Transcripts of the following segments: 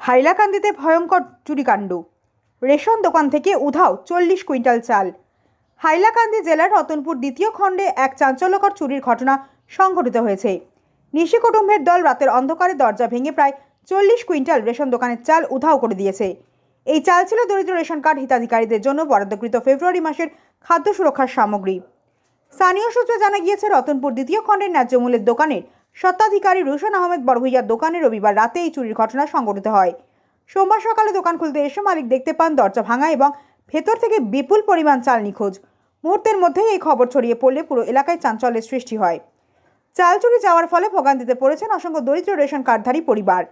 হাইলাকান্দিতে ভয়ঙ্কর চুরিকাণ্ড। রেশন দোকান থেকে উধাও চল্লিশ কুইন্টাল চাল। হাইলাকান্দি জেলার রতনপুর দ্বিতীয় খণ্ডে এক চাঞ্চল্যকর চুরির ঘটনা সংঘটিত হয়েছে। নিশি কুটুম্বের দল রাতের অন্ধকারে দরজা ভেঙে প্রায় চল্লিশ কুইন্টাল রেশন দোকানের চাল উধাও করে দিয়েছে। এই চাল ছিল দরিদ্র রেশন কার্ড হিতাধিকারীদের জন্য বরাদ্দকৃত ফেব্রুয়ারি মাসের খাদ্য সুরক্ষার সামগ্রী। স্থানীয় সূত্রে জানা গিয়েছে, রতনপুর দ্বিতীয় খণ্ডের ন্যায্য মূল্যের দোকানের স্বত্বাধিকারী রুশন আহমেদ বড়ভুইয়ার দোকানে রবিবার রাতে এই চুরির ঘটনা সংঘটিত হয়। সোমবার সকালে দোকান খুলতে এসে মালিক দেখতে পান দরজা ভাঙা এবং ভেতর থেকে বিপুল পরিমাণ চাল নিখোঁজ। মুহূর্তের মধ্যেই এই খবর ছড়িয়ে পড়লে পুরো এলাকায় চাঞ্চল্যের সৃষ্টি হয়। চাল চুরি যাওয়ার ফলে ভোগান্তিতে পড়েছেন অসংখ্য দরিদ্র রেশন কার্ডধারী পরিবার।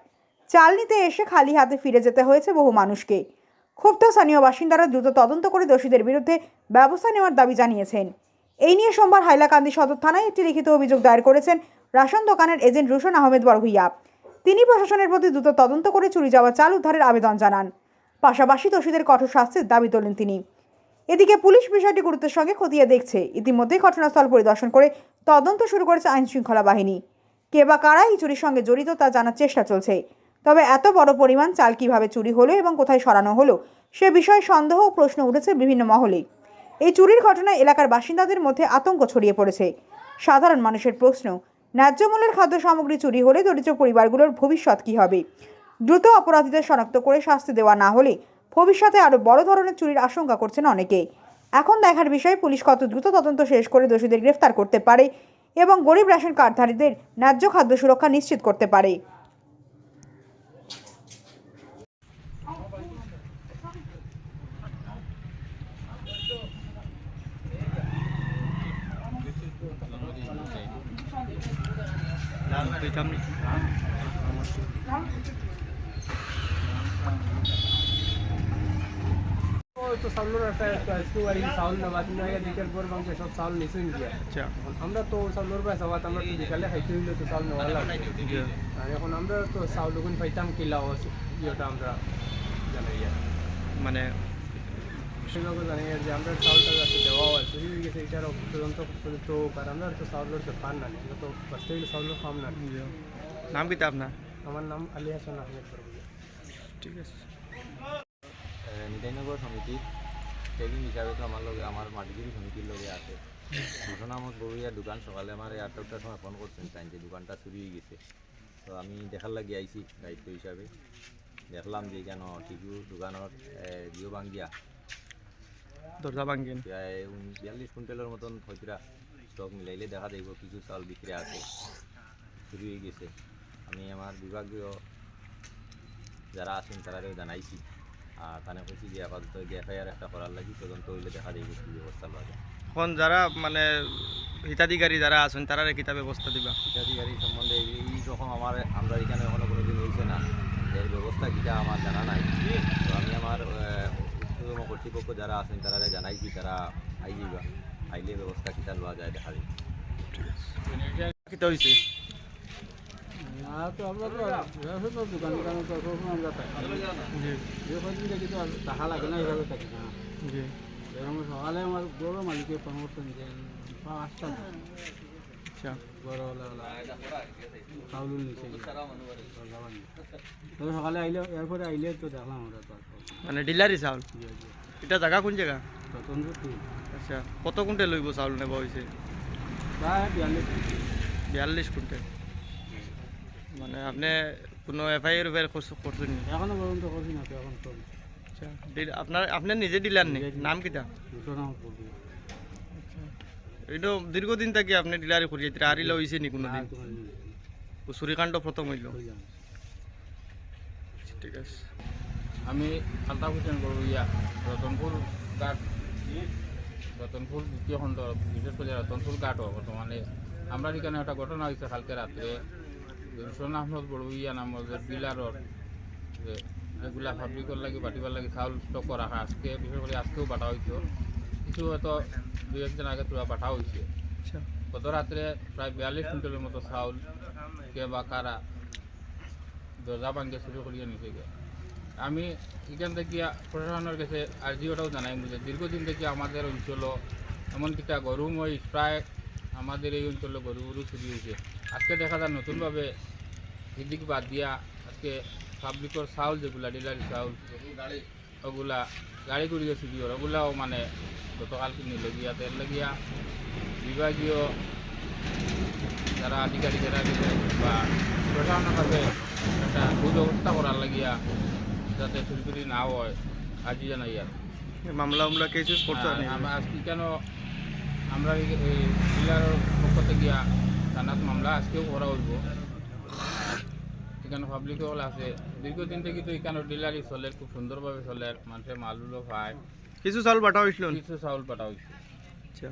চাল নিতে এসে খালি হাতে ফিরে যেতে হয়েছে বহু মানুষকে। ক্ষুব্ধ স্থানীয় বাসিন্দারা দ্রুত তদন্ত করে দোষীদের বিরুদ্ধে ব্যবস্থা নেওয়ার দাবি জানিয়েছেন। এই নিয়ে সোমবার হাইলাকান্দি সদর থানায় একটি লিখিত অভিযোগ দায়ের করেছেন রাশন দোকানের এজেন্ট রুশন আহমেদ বড়ভুইয়া তিনি প্রশাসনের প্রতি দ্রুত তদন্ত করে চুরি যাওয়া চাল উদ্ধারের আবেদন জানান। পাশাপাশি দোষীদের কঠোর শাস্তির দাবি তোলেন তিনি। এদিকে পুলিশ বিষয়টি গুরুত্বের সঙ্গে খতিয়ে দেখছে। ইতিমধ্যেই ঘটনাস্থল পরিদর্শন করে তদন্ত শুরু করেছে আইন শৃঙ্খলা বাহিনী। কে বা কারা এই চুরির সঙ্গে জড়িত তা জানার চেষ্টা চলছে। তবে এত বড় পরিমাণ চাল কীভাবে চুরি হলো এবং কোথায় সরানো হলো, সে বিষয়ে সন্দেহ ও প্রশ্ন উঠেছে বিভিন্ন মহলে। এই চুরির ঘটনায় এলাকার বাসিন্দাদের মধ্যে আতঙ্ক ছড়িয়ে পড়েছে। সাধারণ মানুষের প্রশ্ন ন্যায্য মূল্যের খাদ্য সামগ্রী চুরি হলে দরিদ্র পরিবারগুলোর ভবিষ্যৎ কী হবে? দ্রুত অপরাধীদের শনাক্ত করে শাস্তি দেওয়া না হলে ভবিষ্যতে আরও বড় ধরনের চুরির আশঙ্কা করছেন অনেকে। এখন দেখার বিষয়ে, পুলিশ কত দ্রুত তদন্ত শেষ করে দোষীদের গ্রেফতার করতে পারে এবং গরিব রেশন কার্ডধারীদের ন্যায্য খাদ্য সুরক্ষা নিশ্চিত করতে পারে। তো চাউলের একটা আজকে বাড়ি চাউল নেওয়া তিন আগে দিকের পর বাংকে সব চাউল নিচে নিয়ে আচ্ছা আমরা তো চাউলের পাই চাওয়াত আমরা তো বিকালে খাইতে হইলে তো চাউল নেওয়া লাগে আর এখন আমরা তো চাউল ওখান পাইতাম কিলাও ইয়েটা আমরা জানাই আর মানে সেভাবে জানি আর যে আমরা চাউলটা যাতে দেওয়াও আছে চুরি গেছে এটার তদন্ত তো আর আমরা তো চাউলের দোকান না আমরা তো বাঁচতে গেলে চাউলের খাম না। নাম কিতা আপনার? আমার নাম আলী হাসান আহমেদ ঠিক আছে। নিতাইনগর সমিতির ট্রেনিং হিসাবে তো আমার লগে আমার মাটিগিরি সমিতির লগে আছে। ঘটনা আমার দোকান সকালে আমার আটটার সময় ফোন করছেন তাই যে দোকানটা চুরি হয়ে গেছে। তো আমি দেখার লাগি আইছি দায়িত্ব হিসাবে। দেখলাম যে কেন টিভিউ দোকানত জিও বাঙ্গিয়া দরজা ভাঙ্গেন প্রায় উনিশ বিয়াল্লিশ কুইন্টালের মতন হয়তো স্টক মিলাইলে দেখা যাইব কিছু চাউল বিক্রি আছে চুরি হয়ে গেছে। আমি আমার বিভাগীয় যারা আছেন তারাও জানাইছি। আর তানে কইছি যে আপাতত এফআইআর একটা করার লাগি তদন্ত হইলে দেখা যাইব কি ব্যবস্থা লওয়া যায়। এখন যারা মানে হিতাধিকারী যারা আছেন তারা কিতা ব্যবস্থা দিবা? হিতাধিকারী সম্বন্ধে এই এই রকম আমার আমরা এখানে এখনও কোনো দিন হয়েছে না। এর ব্যবস্থা কিটা আমার জানা নাই। তো আমি আমার উচ্চতম কর্তৃপক্ষ যারা আছেন তারা জানাইছি তারা আই যাইবা আইলে ব্যবস্থা কিটা লওয়া যায় দেখা যাবে কিতা হয়েছে আর তো আমরা তো ব্যবসা তো দোকান দোকানে তো সবসময় আমরা থাকি জি যে কদিন দেখি তো টাকা লাগে না এইভাবে থাকি না জি এরকম সকালে আমার বড় মালিকে ফোন করতেন যে পাঁচটা আচ্ছা। বড় চাউল নিচে তবে সকালে আইলে এরপরে আইলে তো দেখলাম আমরা মানে ডিলারি চাউল? এটা জায়গা কোন জায়গা? আচ্ছা কত কুইন্টাল লইব চাউল নেব হয়েছে বিয়াল্লিশ কুইন্টাল। মানে আপনি কোনো এফআইআর উফাইআর করছেন নি? এখনও পর্যন্ত করছি না এখন আচ্ছা আপনার আপনার নিজে ডিলার নেই নাম দুশো নাম এইটো দীর্ঘদিন থাকি আপনি ডিলারি করি এতিয়া আরিলে হয়েছে নি কোনো দিন তোমার চুরিকাণ্ড প্রথম হইল ঠিক আছে। আমি আলতাফ হোসেন বড়ুইয়া রতনপুর ঘাট। রতনপুর দ্বিতীয় খণ্ড বিশেষ করে রতনপুর ঘাট বর্তমানে আমরা এখানে একটা ঘটনা হয়েছে কালকে রাত্রে রুশন আহমদ বড়ুইয়া ডিলাৰৰ যে এগুলা ফাব্রিকর লাগি বাটিবার লাগি চাউল স্টক রাখা আজকে বিশেষ করে আজকেও বাটা হয়েছে কিছু হয়তো দুই একদিন আগে তোরা বাটা হয়েছে আচ্ছা। গত রাত্রে প্রায় বিয়াল্লিশ কুইন্টালের মতো চাউল কে বা কারা দরজা ভাঙ্গে শুরু করিয়ে নিছে গে। আমি এখান থেকে প্রশাসনের কাছে আর্জিওটাও জানাই যে দীর্ঘদিন থেকে আমাদের অঞ্চল এমন কিটা গরু মহিষ প্রায় আমাদের এই অঞ্চলে গরু গরু চুরি হয়েছে আজকে দেখা যায় নতুনভাবে এদিক বাদ দিয়া আজকে পাবলিকর চাউল যেগুলা ডিলারি চাউল ওগুলা গাড়ি গেছে দিয়ে ওগুলাও মানে গতকাল কিনে লগিয়া তেল লগিয়া বিভাগীয় যারা আধিকারিকেরা দিলে বা প্রশাসনের একটা সুব্যবস্থা করার লাগিয়া যাতে চুরি না হয় আজি জানাই আর। মামলা মামলা কেসেস আমরা আজকে কেন আমরা ডিলারের পক্ষ থেকে গিয়া থানাত মামলা আজকেও করা হইব। এখানে পাবলিক হল আছে। দীর্ঘদিন থেকে তো এখানে ডিলারই চলে খুব সুন্দরভাবে চলে। মানুষের মালগুলো পায়। কিছু চাউল পাঠা হয়েছিল কিছু চাউল পাঠা হয়েছে আচ্ছা